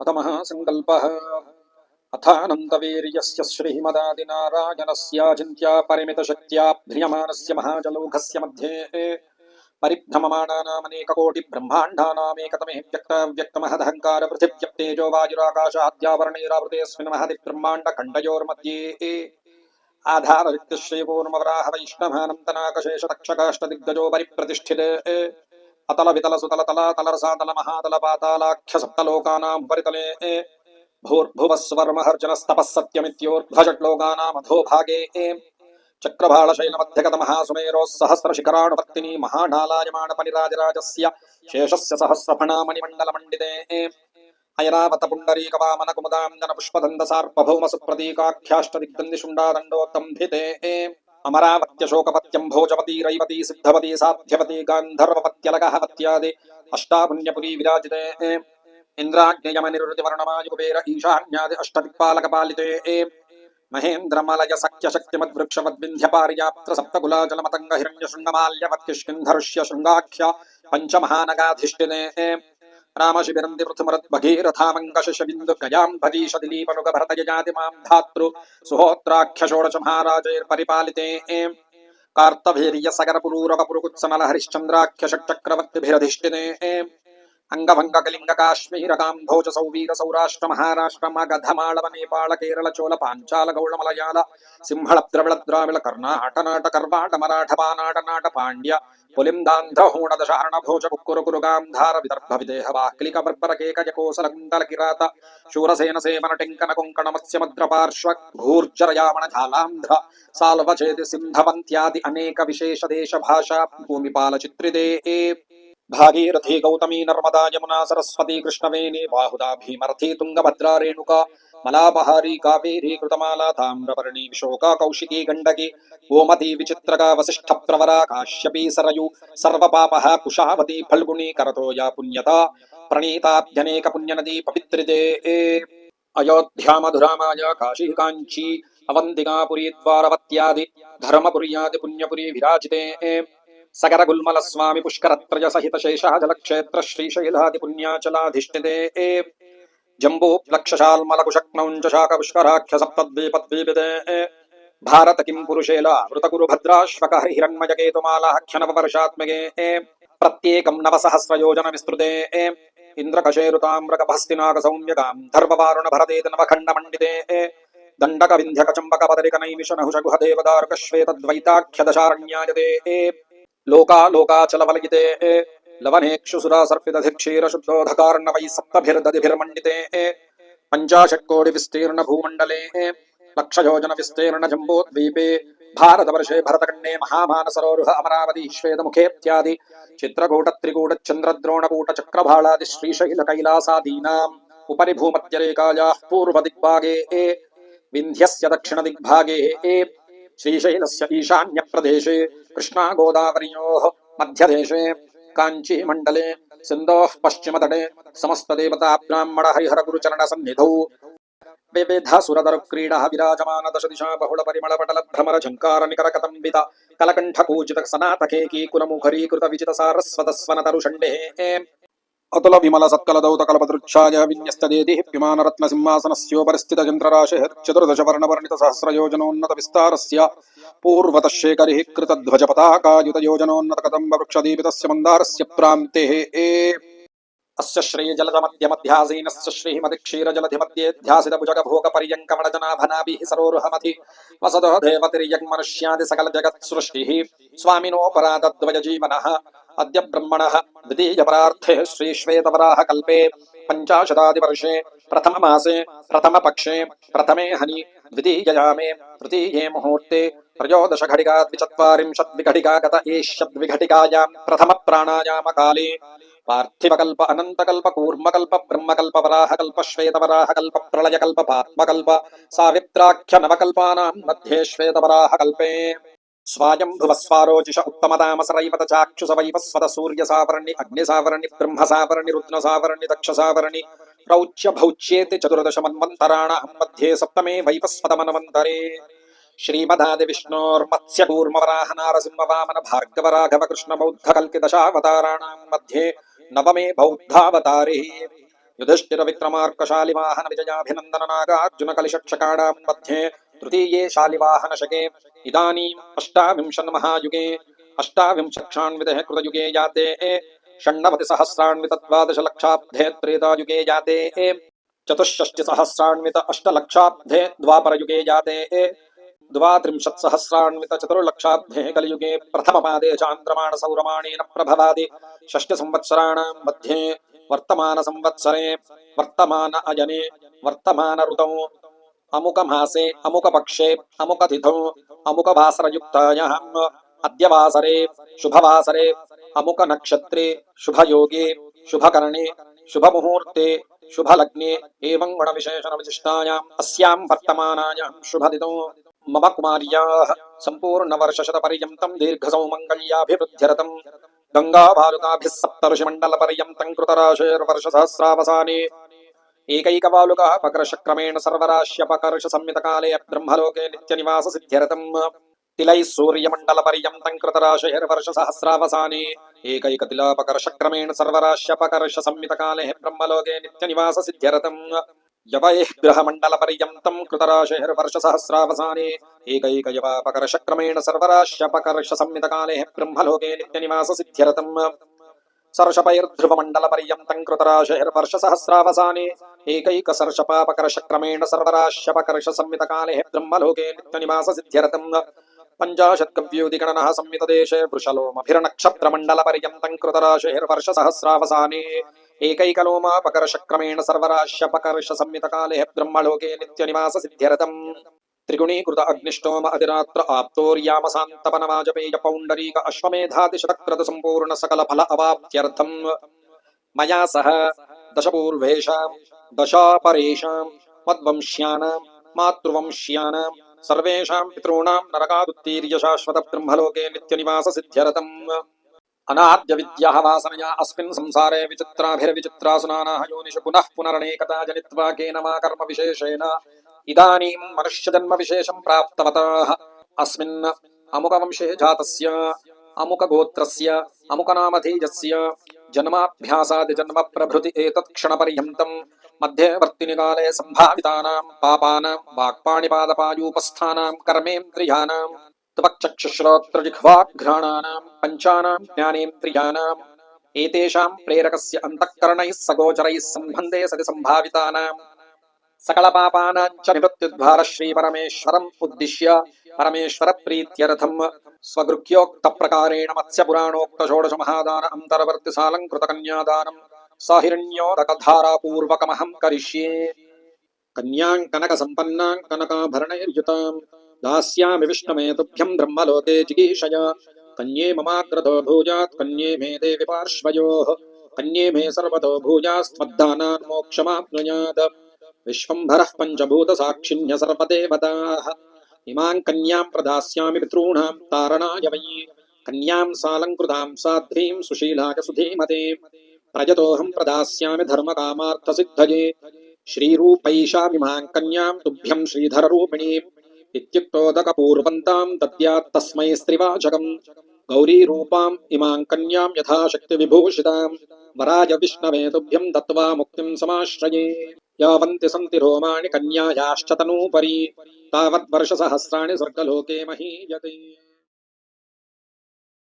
अतमः सङ्कल्पः अथानन्तवीर्यस्य श्रीमदादिनारायणस्याचिन्त्या परिमितशक्त्या ध्रियमाणस्य महाजलौघस्य मध्ये परिभ्रममाणानामनेककोटिब्रह्माण्डानामेकतमे व्यक्तव्यक्तमहदहङ्कार पृथिव्यप्तेजो वायुराकाशाद्यावरणैरावृतेऽस्मिन् महति ब्रह्माण्डखण्डयोर्मध्ये आधारयुक्तश्रीपूर्णवराह అతల వితల సుతల తల తలరసాతల మహాతల పాతాలాఖ్య సప్తలోకానాం పరితలే భూర్భువస్వర్మహర్జనస్తపస్సత్యమిత్యోర్ధ్వజట్లోకానామధోభాగే చక్రభాళశైలమధ్యగత మహాసుమేరోः సహస్రశిఖరాణుభక్తిని మహాఢాలాయమాణపనిరాజరాజస్య శేషస్య సహస్రఫణామణిమండలమండితే అయనావత పుండరీకవామన కుముదాంగన పుష్పదండ సార్వభౌమ సుప్రతీకాఖ్యాష్టదిగ్దండిశుండాదండోత్తంభితే भोजपती रैवती सिद्धवती साध्यवती अष्टापुण्यपुरी विराजिते इन्द्राग्नियमनिरुतिवर्णमायुकुबेर ईशान्यादि अष्टदिक्पालकपालिते। महेन्द्रमलय सख्यशक्तिमद्वृक्षवद्विन्ध्यपार्याप्त्र सप्तकुलाजलमतङ्ग हिरण्यशृङ्गमाल्यवत्किष्किन्धर्ष्य शृङ्गाख्य पञ्चमहानगाधिष्ठिते రామశిబిరంది పృథుమరతి భగీరథామంగశిషబిందుకయాం భగీషదిలీపనుగ భరతయజాతి మాం ధాతృ సుహోత్రాఖ్యషోడశమహారాజైర్పరిపాలితే కార్తవీర్య సగర పురూరవ పురుకుత్సమల హరిశ్చంద్రాఖ్య షట్చక్రవర్తిభిరధిష్ఠితే అంగభంగ కళింగ కాశ్మీర కాంభోజ సౌవీర సౌరాష్ట్ర మహారాష్ట్ర మగధమాళవ నేపాళ కేరళ చోళ పాంచాల గౌళ మలయాళ సింహళ ద్రవిళ ద్రావిళ కర్ణాట నాట కర్వాట మరాఠ పానాట నాట పాండ్య పులిందాంధ్ర హూణ దశారణ భోజ కుక్కురు కురుగాంధార విదర్భ విదేహ వాక్లిక బర్బర కేకజ కోసల కుండల కిరాత శూరసేన సేమన టెంకన కొంకణ మత్స్యమద్ర పార్శ్వ భూర్జరయామణ జాలాంధ్ర సాల్వచేతి సింధవంత్యాది అనేక విశేష దేశ భాషా భూమిపాల చిత్రిదే భాగీరథీ గౌతమీ నర్మదా యమునా సరస్వతి కృష్ణవేణి బాహుదా భీమరథీ తుంగభద్రా రేణుకా మలాపహారీ కావేరీ కృతమాలా తామ్రపర్ణి విశోకా కౌశికీ గండకి ఓమతి విచిత్రగా వశిష్ఠ ప్రవరా కాశ్యపీ సరయు సర్వపాప కుషావతి ఫల్గుణి కరతోయా పుణ్యత ప్రణీతాభ్యనేక పుణ్యనదీ పవిత్రిదే అయోధ్యామధురామాయ కాశీ కాంచీ అవంతిగా పురీ ద్వారవత్యాది ధర్మపుర్యాది పుణ్యపురి విరాజితే. सकर गुल्मल स्वामी पुष्करत्रय सहित शेषः जलक्षेत्र श्रीशैलादि पुण्याचलाधिष्ठिते जम्बोप्लक्षशाल्मलकुशक्नौञ्च शाकपुष्कराख्य सप्तद्वीपद्वीपिते भारत किं पुरुषेल मृतगुरु भद्राश्वक हरिहिरण्मयकेतुमालाख्यनववर्षात्मके प्रत्येकं नवसहस्रयोजन विस्तृते इन्द्रकशेरुताम्रकभस्तिनाकसौम्यकां धर्मवारुणभरदेत नवखण्डमण्डिते दण्डकविन्ध्यकचम्बकपदरिकनैमिषनहुषगुहदेवदारुकश्वेतद्वैताख्यदशारण्यायते లోకా లోకాచలవలయితే లవనేక్షుసురా సర్పిదధిక్షీరశుద్ధోధకార్ణవై సప్తభిర్దధిభిర్మండితే పంచాషట్కోడి విస్తీర్ణ భూమండలే లక్షయోజన విస్తీర్ణ జంబోద్వీపే భారతవర్షే భరతఖండే మహామానసరోరుహ అమరావతి శ్వేతముఖేత్యాది చిత్రకూటత్రికూటచంద్రద్రోణకూటచక్రభాళాది శ్రీశైలకైలాసాదీనాం ఉపరిభూమత్యరేకాయా పూర్వదిగ్భాగే వింధ్యస్య దక్షిణదిగ్భాగే श्रीशैलस्य ईशान्यप्रदेशे, कृष्णागोदावर्योः मध्यदेशे, काञ्चीमण्डले, सिन्धोः पश्चिमतटे समस्तदेवता ब्राह्मण हरिहरगुरुचरणसन्निधौ विविधसुरदरुक्रीडः विराजमान दशदिशा बहुलपरिमलपटलभ्रमरझङ्कारनिकरकतम्बित कलकण्ठकूजित अतुल विमल सत्कल कल्पदृक्षाय विन्यस्तदेति विमानरत्न सिंहासनस्योपरिस्थित चन्द्रराशेः चतुर्दश वर्णवर्णित सहस्रयोजनोन्नत विस्तारस्य पूर्वतः शेखरिः कृतध्वज पताकायुत योजनोन्नत कदम्ब वृक्षदीपितस्य मन्दारस्य प्रान्तेः अस्य श्रीजलदमध्यमध्यासीनस्य श्रीमदिक्षीरजलधिमध्येध्यासित भुजगभोगपर्यङ्कमणजनाभनाभिः सरोरुहमधि वसतो देवतिर्यग्मनुष्यादि सकलजगत्सृष्टिः स्वामिनोपराधद्वयजीवनः अद्य ब्रह्मणः द्वितीयपरार्थे श्रीश्वेतवराहकल्पे पञ्चाशदादिवर्षे प्रथममासे, प्रथमपक्षे, प्रथमे हनि, द्वितीययामे, तृतीये मुहूर्ते त्रयोदशघटिका द्विचत्वारिंशद्विघटिका गत एष्यद्विघटिकायां प्रथमप्राणायामकाले, पार्थिवकल्प अनन्तकल्प कूर्मकल्प ब्रह्मकल्प वराहकल्प श्वेतवराहकल्प प्रलयकल्प पात्मकल्प नवकल्पानां मध्ये श्वेतवराहकल्पे స్వాయంభువస్వారోచిష ఉత్తమతామసరైవత చాక్షుసవైవస్వత సూర్యసావరణి అగ్నిసావరణి బ్రహ్మసావరణి రుద్రసావరణి దక్షసావరణి రౌచ్య భౌచ్యేతి చతుర్దశ మన్వంతరాణ మధ్యే సప్తమే వైవస్వత మన్వంతరే శ్రీమదాది విష్ణోర్మత్స్య కూర్మవరాహ నారసింహ భార్గవ రాఘవ కృష్ణ బౌద్ధ కల్కి దశావతారాణం మధ్యే నవమే బౌద్ధావతారే. बौद्धावतारे युधिष्ठिरविक्रमार्कशालिवाहनविजयाभिनन्दननागार्जुनकलिषक्षकाणां मध्ये तृतीये शालिवाहनशके। इदानीम् अष्टाविंशन्महायुगे अष्टाविंशक्षान्वितः कृतयुगे जाते षण्णवतिसहस्रान्वितद्वादशलक्षाब्धे त्रेतायुगे जाते चतुष्षष्टिसहस्रान्वित अष्टलक्षाब्धे द्वापरयुगे जाते द्वात्रिंशत्सहस्रान्वित चतुर्लक्षाब्धे कलियुगे प्रथमपादे चान्द्रमाणसौरमाणेन प्रभवादि। षष्टिसंवत्सराणां मध्ये वर्तमानसंवत्सरे, वर्तमान अजने, वर्तमान ऋतौ, अमुकमासे, अमुकपक्षे, अमुकतिथौ अमुकवासरयुक्तायाम् अद्यवासरे, शुभवासरे, अमुकनक्षत्रे, शुभयोगे, शुभकरणे, शुभमुहूर्ते, शुभलग्ने, एवं गुणविशेषणविशिष्टायाम् अस्यां वर्तमानायां शुभदितौ मम कुमार्याः सम्पूर्णवर्षशतपर्यन्तं दीर्घसौमङ्गल्याभिवृद्ध्यरतम्। గంగాభాలుకాభిస్ సప్తఋషిమండల పర్యంతం కృతరాశేర్వర్ష కృతరాశైర్వర్ష సహస్రావసానే ఏకైకవాలుగా పకర్షక్రమేణ సర్వరాశ్యపకర్ష సంయుతకాలే బ్రహ్మలోకే నిత్య నివాస సిద్ధ్యరతం తిలై సూర్య మండల పర్యంతం కృతరాశేర్వర్ష సహస్రావసాని ఏకైక తిలాపకర్షక్రమేణ సర్వరాశ్యపకర్ష సంయుతకాలే బ్రహ్మలోకే నిత్య నివాస సిద్ధ్యరతం యవైగ్రహమండలపర్యంతం కృతరాశైర్వర్షసహస్రావసానే ఏకైకయవాపకర్షక్రమేణ సర్వరాశ్యపకర్ష సంహితకాలే బ్రహ్మలోకే నిత్యనివాస సిద్ధ్యరతం సర్షపైర్ధ్రువమండలపర్యంతం కృతరాశైర్వర్షసహస్రావసానే ఏకైక సర్షపాపకర్షక్రమేణ సర్వరాశ్యపకర్ష సంహితకాలే బ్రహ్మలోకే నిత్యనివాస సిద్ధ్యరతం పంచాశత్కవ్యూధిగణన సంహితదేశే వృషలోమభిరనక్షత్రమండలపర్యంతం కృతరాశైర్వర్షసహస్రావసానే पञ्चाशत्कव्यूदिगणनः संमितदेशे वृषलोमभिर्नक्षत्रमण्डलपर्यन्तं कृतराशेर्वर्षसहस्रावसाने एकैकलोमापकर्षक्रमेण सर्वराश्यपकर्षसंमितकाले ब्रह्मलोके नित्यनिवाससिद्ध्यरतम्। त्रिगुणीकृत अग्निष्टोम अधिरात्र आप्तोर्यामसान्तपनवाजपेय पौण्डरीक अश्वमेधादिशतक्रत सम्पूर्ण सकल फल अवाप्त्यर्थम्। मया सह दशपूर्वेषां दशापरेषां मद्वंश्यानां मातृवंश्यानां सर्वेषां पितॄणां नरकादुत्तीर्य शाश्वत ब्रह्मलोके అనాద్య విద్యా వాసనయా అస్మిన్ సంసారే విచిత్రాభిర్విచిత్రాసునానాహ యోనిషు పునః పునరనేకతా జనిత్వా కేన మా కర్మ విశేషేణ ఇదానీం మనుష్యజన్మ విశేషం ప్రాప్తవతాః అస్మిన్ అముక వంశే జాతస్య అముక గోత్రస్య అముక నామధేయస్య జన్మాభ్యాసాది జన్మ ప్రభృతి ఏతత్ క్షణపర్యంతం మధ్యవర్తినికాలే సంభావితానాం పాపానాం వాక్పాణిపాదపాయూపస్థానాం కర్మేంద్రియానాం त्वक्चक्षुश्रोत्रजिह्वाघ्राणानां पञ्चानां ज्ञानेन्द्रियाणाम्, एतेषां प्रेरकस्य अन्तःकरणैः सगोचरैः सम्बन्धे सति सम्भावितानां च उद्दिश्य परमेश्वरप्रीत्यर्थम् स्वगृह्योक्तप्रकारेण मत्स्यपुराणोक्तषोडशमहादान अन्तर्वर्तिसालङ्कृतकन्यादानम् करिष्ये। कनकाभरणैर्युताम्। दास्यामि विष्णवे तुभ्यं ब्रह्मलोके जिगीषय कन्ये ममाग्रतो भूयात्, कन्ये मे देवि पार्श्वयोः, कन्ये मे सर्वतो भूयास्त्वद्दानान् मोक्षमाप्नुयात्। विश्वम्भरः पञ्चभूतसाक्षिण्य सर्वदेवताः। इमां कन्यां प्रदास्यामि पितॄणां तारणाय वै। कन्यां सालङ्कृतां साध्वीं सुशीलाय सुधीमते। प्रजतोऽहं प्रदास्यामि धर्मकामार्थसिद्धये। श्रीरूपैषामिमां कन्यां तुभ्यं श्रीधररूपिणीम्। इत्युक्तोदकपूर्वन्तां दद्यात् तस्मै स्त्रिवाचकम्। गौरीरूपाम् कन्यां यथाशक्तिविभूषितां वराय विष्णवे तुभ्यं दत्त्वा मुक्तिं समाश्रये। यावन्ति सन्ति रोमाणि कन्यायाश्च तनूपरि। तावद्वर्षसहस्राणि स्वर्गलोके महीयते।